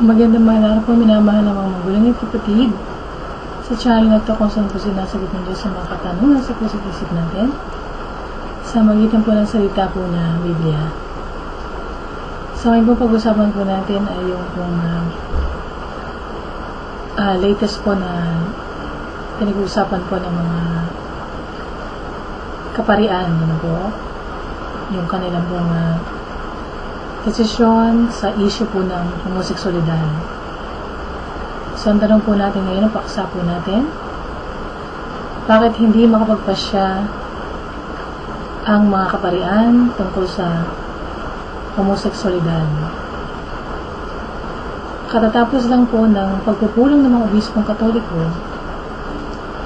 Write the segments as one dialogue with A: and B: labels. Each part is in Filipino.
A: Magandang mga araw po, minamahal ng mga magulang at kapatid. Sa channel na to kung saan po sinasagot ng Diyos sa mga katanungan sa puso't isip natin. Sa magitan po ng salita po na Biblia. So ngayon po pag-usapan po natin ay yung pong uh, uh, latest po na pinag-uusapan po ng mga kaparian. Ano po? Yung kanilang pong uh, desisyon sa issue po ng homoseksualidad. So, ang tanong po natin ngayon, ang paksa po natin, bakit hindi makapagpasya ang mga kaparian tungkol sa homoseksualidad? Katatapos lang po ng pagpupulong ng mga obispong katoliko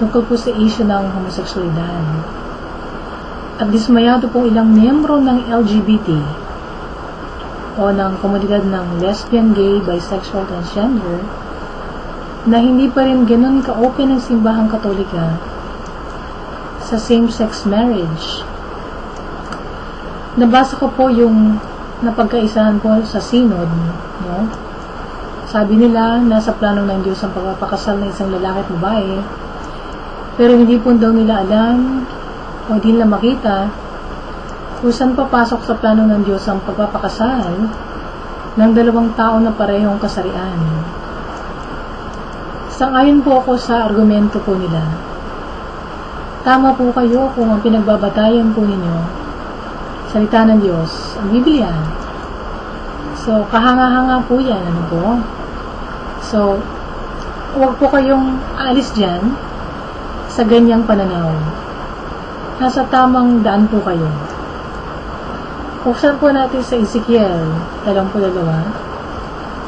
A: tungkol po sa issue ng homoseksualidad. At dismayado po ilang miyembro ng LGBT o ng komunidad ng lesbian, gay, bisexual, transgender na hindi pa rin ganun ka-open ang simbahang katolika sa same-sex marriage. Nabasa ko po yung napagkaisahan po sa synod, no? Sabi nila, nasa plano ng Diyos ang pagpapakasal ng isang lalaki at babae, pero hindi po daw nila alam o hindi nila makita kung saan papasok sa plano ng Diyos ang pagpapakasal ng dalawang tao na parehong kasarian. Sangayon po ako sa argumento po nila. Tama po kayo kung ang pinagbabatayan po ninyo, salita ng Diyos, ang Biblia. So, kahanga-hanga po yan, ano po? So, huwag po kayong alis dyan sa ganyang pananaw. Nasa tamang daan po kayo. Buksan po natin sa Ezekiel 32,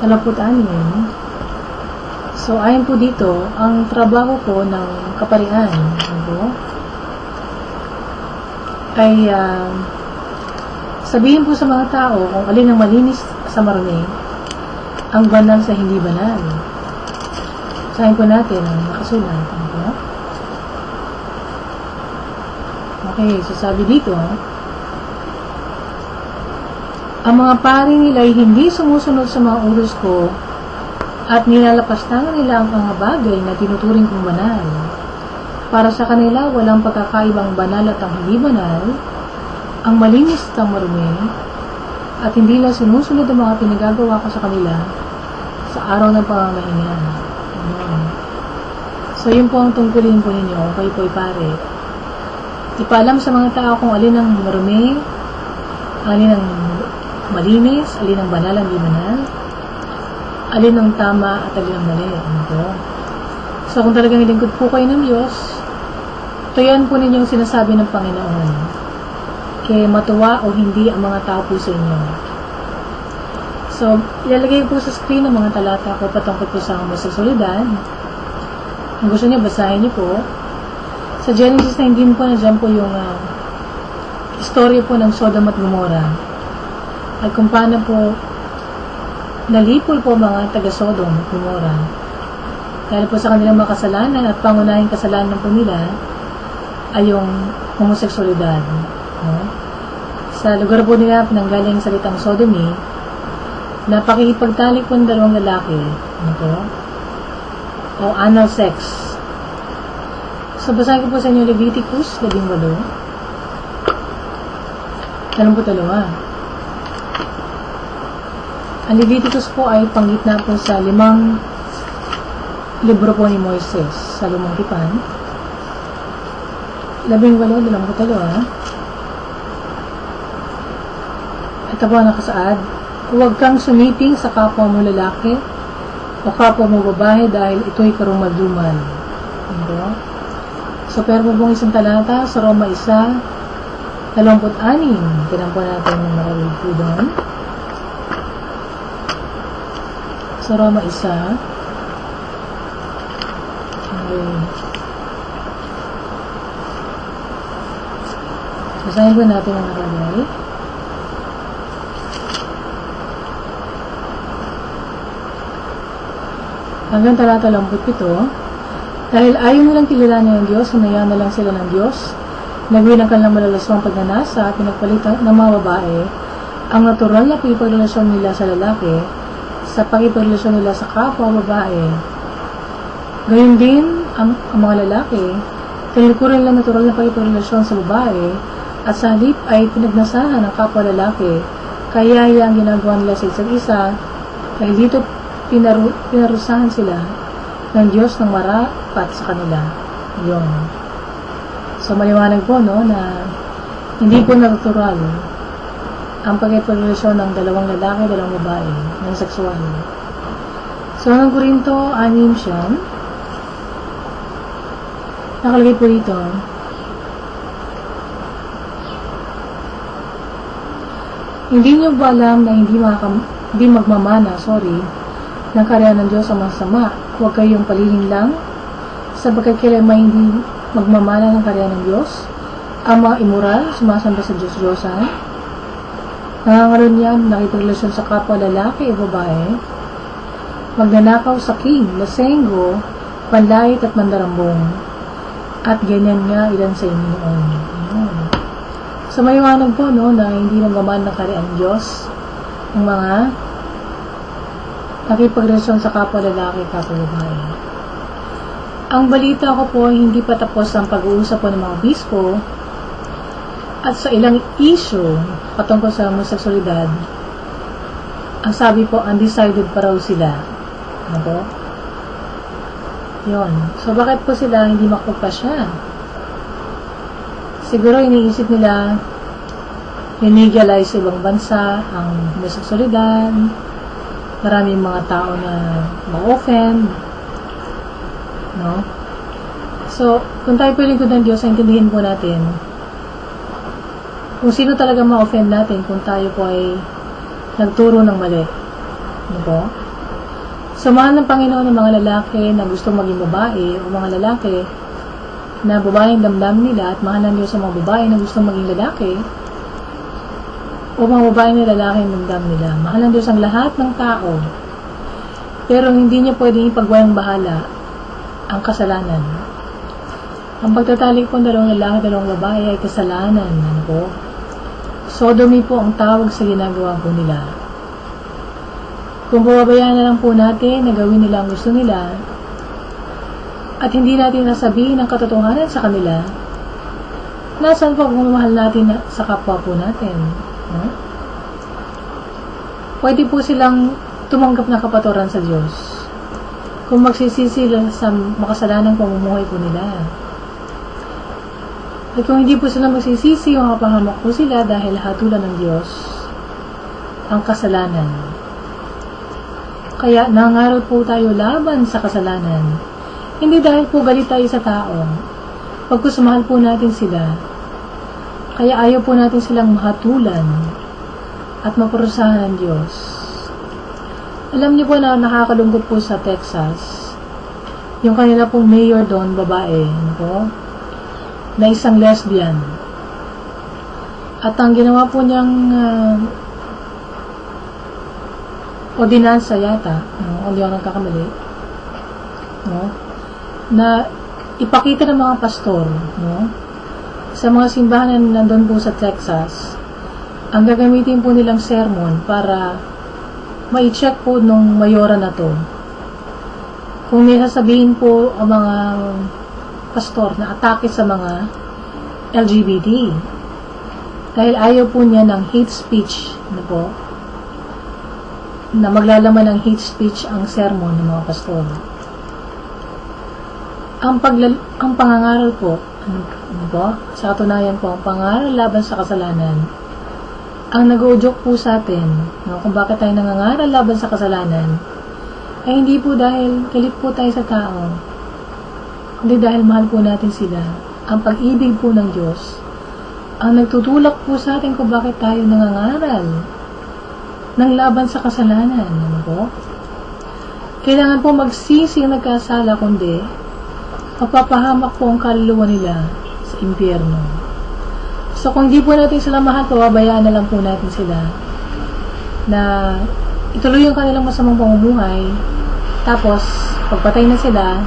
A: 36. So, ayon po dito, ang trabaho po ng kaparian ano, ay uh, sabihin po sa mga tao kung alin ang malinis sa marumi, ang banal sa hindi banal. Sahin po natin ang nakasulat. Ano Okay, so sabi dito, ang mga pari nila ay hindi sumusunod sa mga utos ko at nilalapastangan nila ang mga bagay na tinuturing kong banal. Para sa kanila, walang pagkakaibang banal at ang hindi banal, ang malinis at ang marumi, at hindi lang sinusunod ang mga pinagagawa ko sa kanila sa araw ng pamamahinga. Amen. So, yun po ang tungkulin po ninyo, kayo po pare. Ipaalam sa mga tao kung alin ang marumi, alin ang malinis, alin ang banal, ang di banal, alin ang tama at alin ang mali. Ano? So, kung talagang ilingkod po kayo ng Diyos, tuyan po ninyong sinasabi ng Panginoon. Kaya matuwa o hindi ang mga tao po sa inyo. So, ilalagay po sa screen ng mga talata ko patungkol po sa homoseksualidad. Kung gusto niyo, basahin niyo po. Sa Genesis 19 po, nandiyan po yung uh, istorya po ng Sodom at Gomorrah at kung paano po nalipol po mga taga-Sodom at Gomorrah dahil po sa kanilang mga kasalanan at pangunahing kasalanan po nila ay yung homoseksualidad. No? Sa lugar po nila pinanggaling salitang sodomy, napakikipagtalik po ng dalawang lalaki. Ano po? O anal sex. So, basahin ko po sa inyo Leviticus 18. Tanong po dalawa. Ang Leviticus po ay panggitna po sa limang libro po ni Moises sa lumang tipan. Labing walo, dalang ko dalawa. Ito po nakasaad. Huwag kang sumiping sa kapwa mo lalaki o kapwa mo babae dahil ito'y karumaduman. Ano? So, pero po isang talata sa Roma 1, 26. Tignan po natin yung marawid po doon. Sa Roma isa. Okay. Basahin po natin ang nakalagay. Hanggang talata 27. Dahil ayaw nilang kilalanin ng Diyos, hinayaan na lang sila ng Diyos. Nagawin ang kanilang malalaswang pagnanasa at pinagpalitan ng mga babae ang natural na pagpagrelasyon nila sa lalaki sa pagkipagrelasyon nila sa kapwa babae. Gayun din, ang, ang mga lalaki, tinulikuran nila natural na pagkipagrelasyon sa babae at sa halip ay pinagnasahan ng kapwa lalaki kaya ang ginagawa nila sa isa't isa dahil dito pinaru, pinarusahan sila ng Diyos ng marapat sa kanila. Yun. So, maliwanag po, no, na hindi po natural ang pagkipagrelasyon ng dalawang lalaki, dalawang babae, ng sexual. So, ng Korinto, anim siya. Nakalagay po dito, Hindi niyo ba alam na hindi, makam, hindi magmamana, sorry, ng karya ng Diyos ang masama? Huwag kayong palihing lang sapagkat kailan may hindi magmamana ng karya ng Diyos? Ang mga immoral, sumasamba sa Diyos-Diyosan, nangangaroon yan, nakipagrelasyon sa kapwa lalaki o babae, magnanakaw sa king, lasenggo, panlayit at mandarambong, at ganyan nga ilan sa inyo. So, maiwanag po, no, na hindi nagaman ng kariang Diyos ang mga nakipagrelasyon sa kapwa lalaki, kapwa babae. Ang balita ko po, hindi pa tapos ang pag-uusap po ng mga bispo at sa ilang issue patungkol sa homosexualidad, ang sabi po, undecided pa raw sila. Ano po? Yun. So, bakit po sila hindi makapagpasya? Siguro iniisip nila linegalize sa ibang bansa ang homosexualidad. Maraming mga tao na ma-offend. No? So, kung tayo po lingkod ng Diyos, intindihin po natin kung sino talaga ma-offend natin kung tayo po ay nagturo ng mali. Ano po? So, mahal ng Panginoon ng mga lalaki na gusto maging babae o mga lalaki na babaeng damdam nila at mahal ng Diyos sa mga babae na gusto maging lalaki o mga babae na lalaki ang damdam nila. Mahal ng Diyos ang lahat ng tao. Pero hindi niya pwedeng ipagwayang bahala ang kasalanan. Ang pagtatalik po ng dalawang lalaki, dalawang babae ay kasalanan. Ano po? Sodomy po ang tawag sa ginagawa po nila. Kung bababayaan na lang po natin na gawin nila ang gusto nila, at hindi natin nasabihin ang katotohanan sa kanila, nasaan pa pagmamahal natin sa kapwa po natin? No? Pwede po silang tumanggap na kapaturan sa Diyos kung magsisisi sa makasalanang pamumuhay po nila. At kung hindi po sila magsisisi, makapahamak po sila dahil hatulan ng Diyos ang kasalanan. Kaya nangaral po tayo laban sa kasalanan hindi dahil po galit tayo sa tao. Pagkus mahal po natin sila, kaya ayaw po natin silang mahatulan at maparusahan ng Diyos. Alam niyo po na nakakalungkot po sa Texas, yung kanila pong mayor doon, babae, po, na isang lesbian. At ang ginawa po niyang uh, ordinansa yata, no, hindi ako nagkakamali, no, na ipakita ng mga pastor, no? Sa mga simbahan na nandun po sa Texas, ang gagamitin po nilang sermon para ma-check po nung mayora na to. Kung may sasabihin po ang mga pastor na atake sa mga LGBT. Dahil ayaw po niya ng hate speech na po, na maglalaman ng hate speech ang sermon ng mga pastor ang paglal ang pangangaral po, ano, ano po? Sa katunayan po, ang pangaral laban sa kasalanan, ang nag-uudyok po sa atin, no, kung bakit tayo nangangaral laban sa kasalanan, ay hindi po dahil galit po tayo sa tao, kundi dahil mahal po natin sila. Ang pag-ibig po ng Diyos, ang nagtutulak po sa atin kung bakit tayo nangangaral ng laban sa kasalanan. Ano po? Kailangan po magsisi ang nagkasala, kundi mapapahamak po ang kaluluwa nila sa impyerno. So, kung di po natin sila mahal, pababayaan na lang po natin sila na ituloy yung kanilang masamang pamumuhay tapos, pagpatay na sila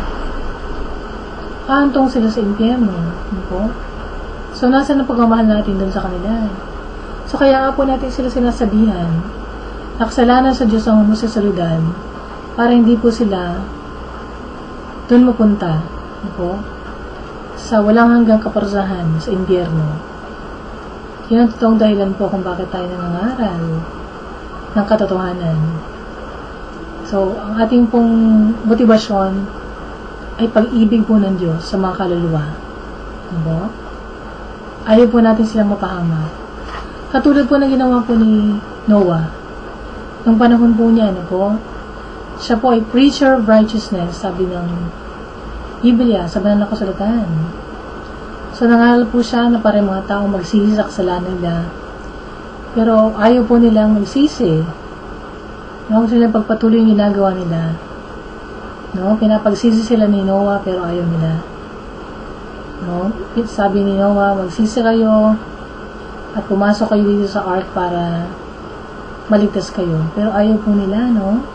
A: paantong sila sa impyerno. Ano po? So, nasa na pagmamahal natin dun sa kanila. So, kaya nga po natin sila sinasabihan nakasalanan sa Diyos ang homoseksualidad para hindi po sila doon mapunta po, sa walang hanggang kaparusahan sa impyerno. Yun ang totoong dahilan po kung bakit tayo nangangaral ng katotohanan. So, ang ating pong motibasyon ay pag-ibig po ng Diyos sa mga kaluluwa. Ano? Ayaw po natin silang mapahama. Katulad po na ginawa po ni Noah. Nung panahon po niya, ano po, siya po ay preacher of righteousness, sabi ng Biblia, sa banal na kasulatan. So, nangaral po siya na para mga tao magsisi sa kasalanan nila. Pero ayaw po nilang magsisi. Gusto nilang pagpatuloy yung ginagawa nila. No, pinapagsisi sila ni Noah pero ayaw nila. No, sabi ni Noah, magsisi kayo at pumasok kayo dito sa ark para maligtas kayo. Pero ayaw po nila, no?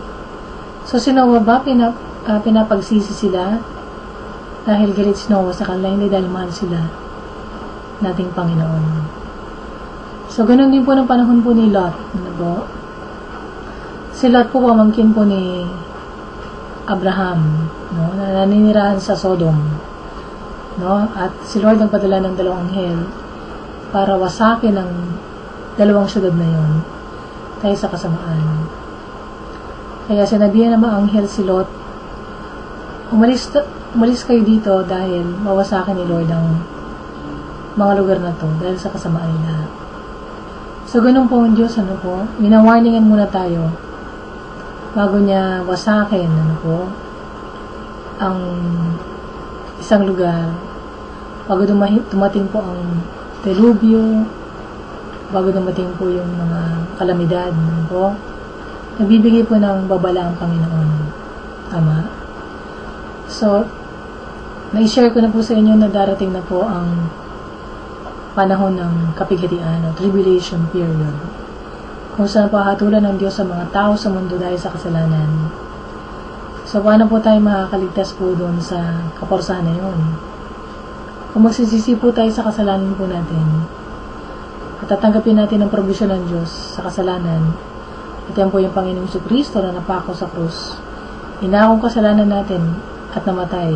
A: So, si Noah ba, pinap, uh, pinapagsisi sila dahil galit si Noah sa kanila, hindi dahil mahal sila nating Panginoon. So, ganun din po ng panahon po ni Lot. Ano po? Si Lot po pamangkin po ni Abraham, no? na naninirahan sa Sodom. No? At si Lord ang padala ng dalawang anghel para wasakin ang dalawang syudad na yon tayo sa kasamaan. Kaya sinabihan ng mga anghel si Lot, umalis, umalis kayo dito dahil mawasakin ni Lord ang mga lugar na to dahil sa kasamaan nila. So, ganun po ang Diyos, ano po, minawarningan muna tayo bago niya wasakin, ano po, ang isang lugar bago dumating po ang delubyo, bago dumating po yung mga kalamidad, ano po, nagbibigay po ng babala ang Panginoon. Tama? So, na-share ko na po sa inyo na darating na po ang panahon ng kapighatian o tribulation period kung saan pahatulan ng Diyos sa mga tao sa mundo dahil sa kasalanan. So, paano po tayo makakaligtas po doon sa kaporsahan na yun? Kung magsisisi po tayo sa kasalanan po natin, at tatanggapin natin ang provision ng Diyos sa kasalanan, at yan po yung Panginoong Kristo na napako sa krus. Inakong kasalanan natin at namatay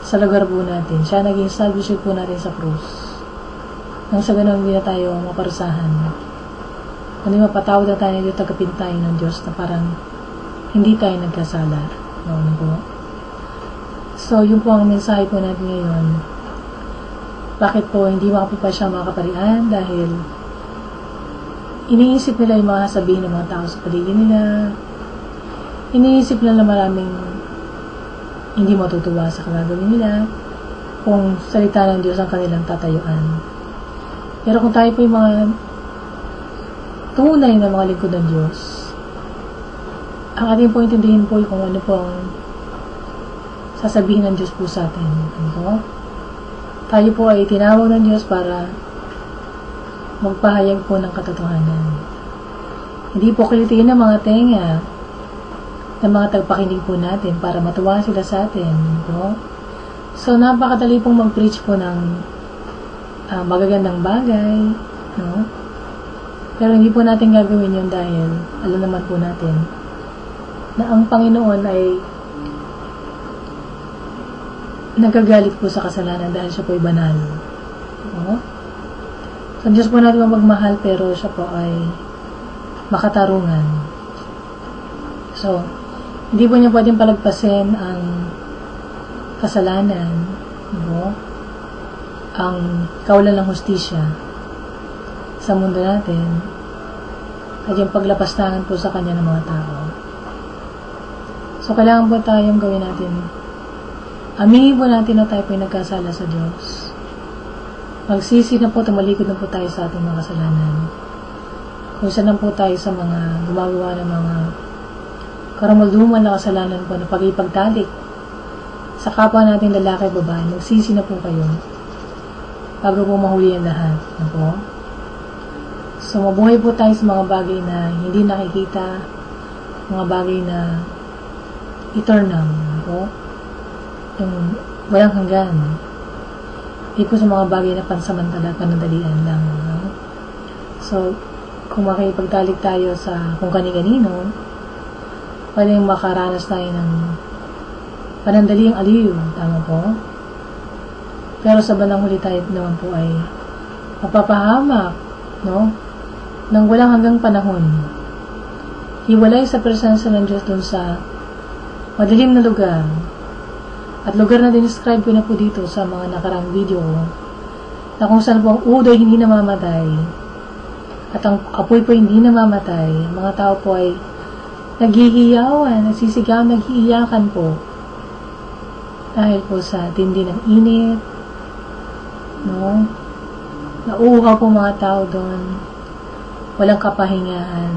A: sa lugar po natin. Siya naging salvation po natin sa krus. Nang sa ganun, hindi na tayo maparusahan. Kundi mapatawad na tayo yung tagapin tayo ng Diyos na parang hindi tayo nagkasala. Noon po. So, yun po ang mensahe po natin ngayon. Bakit po hindi makapipa siya mga kaparian? Dahil iniisip nila yung mga sabihin ng mga tao sa paligid nila. Iniisip nila na maraming hindi matutuwa sa kagagawin nila kung salita ng Diyos ang kanilang tatayuan. Pero kung tayo po yung mga tunay na mga lingkod ng Diyos, ang ating po intindihin po kung ano po ang sasabihin ng Diyos po sa atin. Ano po? Tayo po ay tinawag ng Diyos para magpahayag po ng katotohanan. Hindi po kilitiin ng mga tenga ng mga tagpakinig po natin para matuwa sila sa atin. No? So, napakadali pong mag-preach po ng uh, magagandang bagay. No? Pero hindi po natin gagawin yun dahil alam naman po natin na ang Panginoon ay nagagalit po sa kasalanan dahil siya po ay banal. No? So, Diyos po natin magmahal pero siya po ay makatarungan. So, hindi po niya pwedeng palagpasin ang kasalanan, no? ang kawalan ng hustisya sa mundo natin at yung paglapastangan po sa kanya ng mga tao. So, kailangan po tayong gawin natin. Aminin po natin na tayo po nagkasala sa Diyos Magsisi na po, tumalikod na po tayo sa ating mga kasalanan. Kung saan po tayo sa mga gumagawa ng mga karamalduman na kasalanan po na pag-ipagtalik sa kapwa natin lalaki at babae, magsisi na po kayo bago po mahuli ang lahat. Ano po? So, mabuhay po tayo sa mga bagay na hindi nakikita, mga bagay na eternal. Po? Yung walang hanggan. Hindi po sa mga bagay na pansamantala, panandalian lang. No? So, kung makipagtalik tayo sa kung kani-kanino, pwedeng makaranas tayo ng panandaliang aliw, tama po? Pero sa bandang huli tayo naman po ay mapapahamak, no? Nang walang hanggang panahon. Hiwalay sa presensya ng Diyos dun sa madilim na lugar. At lugar na dinescribe ko na po dito sa mga nakarang video ko, na kung saan po ang udoy hindi namamatay, at ang apoy po hindi namamatay, mga tao po ay naghihiyawan, nagsisigaw, naghiiyakan po. Dahil po sa tindi ng init, no? Nauuhaw po mga tao doon. Walang kapahingahan.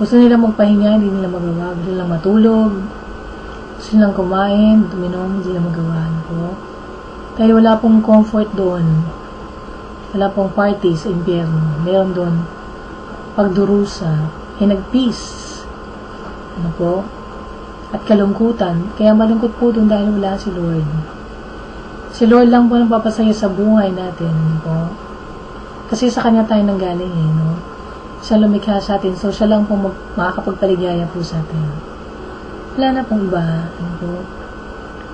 A: Gusto nila magpahinga, hindi nila magawa. Gusto nila matulog. Gusto nilang kumain, tuminom, hindi nila magawa. Ano? Dahil wala pong comfort doon. Wala pong party sa impyerno. Meron doon pagdurusa, ay nag-peace. Ano po? At kalungkutan. Kaya malungkot po doon dahil wala si Lord. Si Lord lang po ang papasaya sa buhay natin. Ano po? Kasi sa Kanya tayo nanggaling eh, no? Siya lumikha sa atin, so siya lang po makakapagpaligaya po sa atin. Wala na pong iba. Ano po?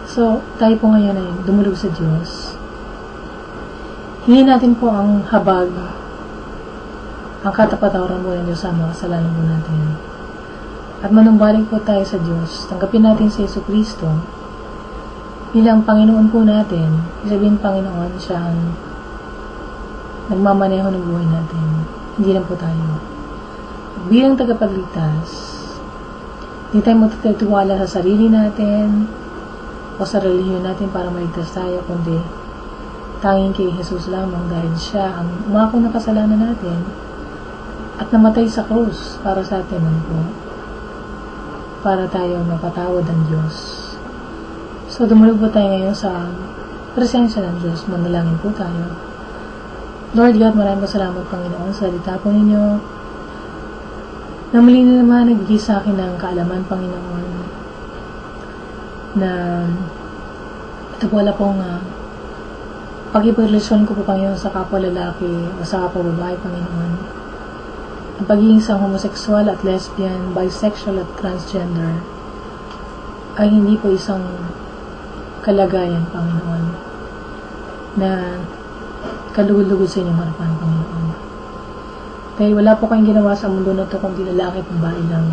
A: So, tayo po ngayon ay dumulog sa Diyos. Hingin natin po ang habag, ang katapatawaran po ng Diyos sa mga kasalanan po natin. At manumbalik po tayo sa Diyos. Tanggapin natin si Yesu Kristo bilang Panginoon po natin. Sabihin Panginoon, siya ang nagmamaneho ng buhay natin. Hindi lang po tayo. Bilang tagapagligtas, hindi tayo matutitiwala sa sarili natin o sa relihiyon natin para maligtas tayo, kundi tanging kay Jesus lamang dahil siya ang umako na kasalanan natin at namatay sa krus para sa atin ano po para tayo mapatawad ng Diyos. So, dumulog po tayo ngayon sa presensya ng Diyos. Manalangin po tayo. Lord God, maraming salamat Panginoon sa salita po ninyo na muli na naman nagbigay sa akin ng kaalaman, Panginoon, na ito po wala pong uh, pag-iparelasyon ko po, Panginoon, sa kapwa lalaki o sa kapwa babae, Panginoon. Ang pagiging sa homosexual at lesbian, bisexual at transgender ay hindi po isang kalagayan, Panginoon, na kalugod-lugod sa inyong harapan, Panginoon. Dahil wala po kayong ginawa sa mundo na ito kundi lalaki at babae lang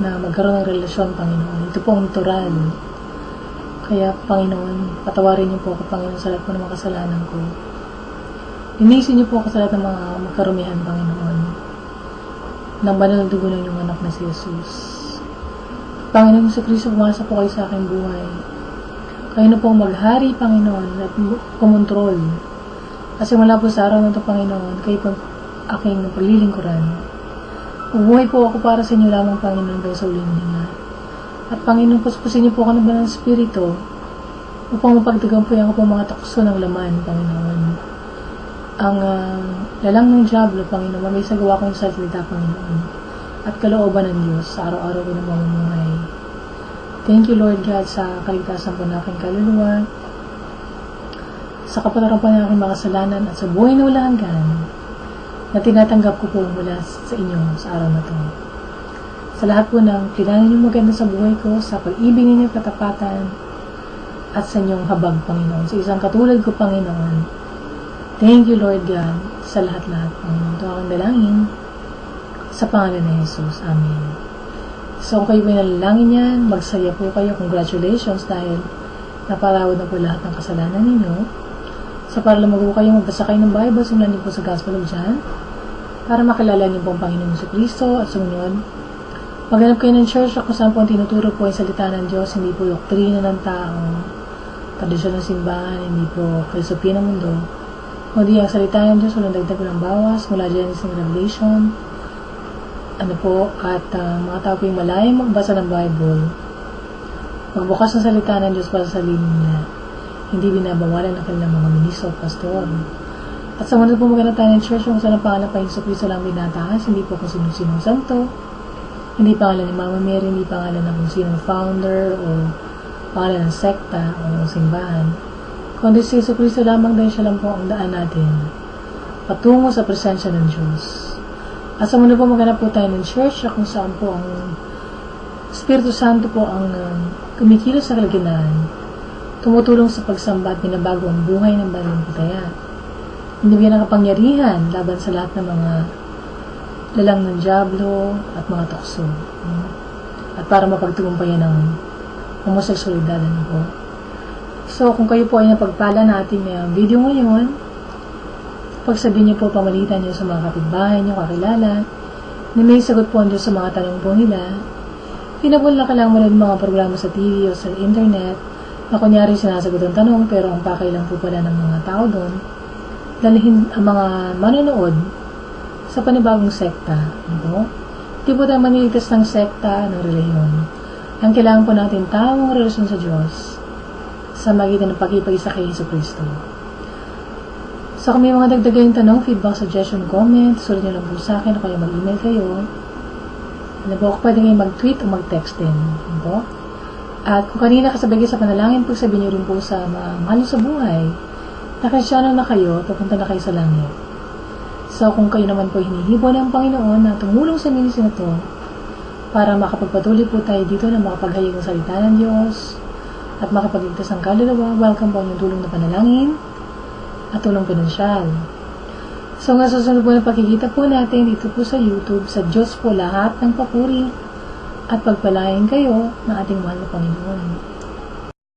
A: na magkaroon ng relasyon, Panginoon. Ito po ang natural. Kaya, Panginoon, patawarin niyo po ako, Panginoon, sa lahat po ng mga kasalanan ko. Linisin niyo po ako sa lahat ng mga magkarumihan, Panginoon. Nang banal ng dugo ng inyong anak na si Jesus. Panginoon sa Kristo, pumasok po kayo sa aking buhay. Kayo na pong maghari, Panginoon, at kumontrol. Kasi mula po sa araw na ito, Panginoon, kayo po aking paglilingkuran. Umuhay po ako para sa inyo lamang, Panginoon, dahil sa uling nga. At Panginoon, puspusin niyo po ako ng banal spirito upang mapagdagan po yung po mga takso ng laman, Panginoon. Ang uh, lalang ng Diablo, Panginoon, may sagawa ko yung salita, Panginoon. At kalooban ng Diyos sa araw-araw ko ng mamumuhay. Thank you, Lord God, sa kaligtasan po ng aking kaluluwa, sa kapataran po ng aking mga kasalanan, at sa buhay na wala hanggan, na tinatanggap ko po mula sa inyo sa araw na to. Sa lahat po ng kailangan niyo maganda sa buhay ko, sa pag-ibig ninyo, katapatan, at sa inyong habag, Panginoon. Sa isang katulad ko, Panginoon, Thank you, Lord God, sa lahat-lahat, Panginoon. Ito aking dalangin sa pangalan ni Jesus. Amen. So, kung kayo may nalalangin yan, magsaya po kayo. Congratulations dahil naparawad na po lahat ng kasalanan ninyo. So, para lumago kayo, magbasa kayo ng Bible, simulan niyo po sa Gospel of John para makilala niyo po ang Panginoon sa Kristo at sumunod. Maghanap kayo ng church kung saan po ang tinuturo po ay salita ng Diyos, hindi po doktrina ng tao, tradisyon ng simbahan, hindi po filosofiya ng mundo, kundi ang salita ng Diyos, walang dagdag ng bawas, mula Genesis and Revelation, ano po, at uh, mga tao po yung malayang magbasa ng Bible, magbukas ng salita ng Diyos para sa sarili nila, hindi binabawalan ng kanilang mga ministro o pastor. At sa mundo po maganda tayo ng church kung saan ang pangalan pa Yesu Cristo lang binataas, hindi po kung sino-sinong santo, hindi pangalan ni Mama Mary, hindi pangalan ng kung sinong founder o pangalan ng sekta o simbahan, kundi si Yesu Cristo lamang dahil siya lang po ang daan natin patungo sa presensya ng Diyos. At sa muna po maghanap po tayo ng church na kung saan po ang Espiritu Santo po ang uh, kumikilos sa kalaginahan, tumutulong sa pagsamba at binabago ang buhay ng balimpitaya. Binibigyan ng kapangyarihan laban sa lahat ng mga lalang ng Diablo at mga tukso. At para mapagtugumpayan ng homoseksualidad ano po. So, kung kayo po ay napagpala natin uh, video ngayon, pagsabihin niyo po pamalitan niyo sa mga kapitbahay niyo, kakilala, na may sagot po niyo sa mga tanong po nila, pinabol na ka lang manood mga programa sa TV o sa internet na kunyari sinasagot ang tanong pero ang pakay lang po pala ng mga tao doon, dalhin ang mga manonood sa panibagong sekta. Ano? Hindi po tayo maniligtas ng sekta ng reliyon. Ang kailangan po natin tamang relasyon sa Diyos sa magitan ng pagkipag-isa kay Heso Kristo. So kung may mga dagdagayong tanong, feedback, suggestion, comment, sulat nyo lang po sa akin o kaya mag-email kayo. Ano po, pwede kayo mag-tweet o mag-text din. Ano po? At kung kanina kasabay sa panalangin, pagsabihin nyo rin po sa mga mahal sa buhay, na kristyano na kayo, papunta na kayo sa langit. So kung kayo naman po hinihibo ng Panginoon na tumulong sa ministry na to, para makapagpatuloy po tayo dito na makapaghayag ng salita ng Diyos at makapagligtas ng kaluluwa, welcome po ang tulong na panalangin at tulong pinansyal. So nga susunod po na pakikita po natin dito po sa YouTube, sa Diyos po lahat ng papuri at pagpalain kayo ng ating mahal na Panginoon.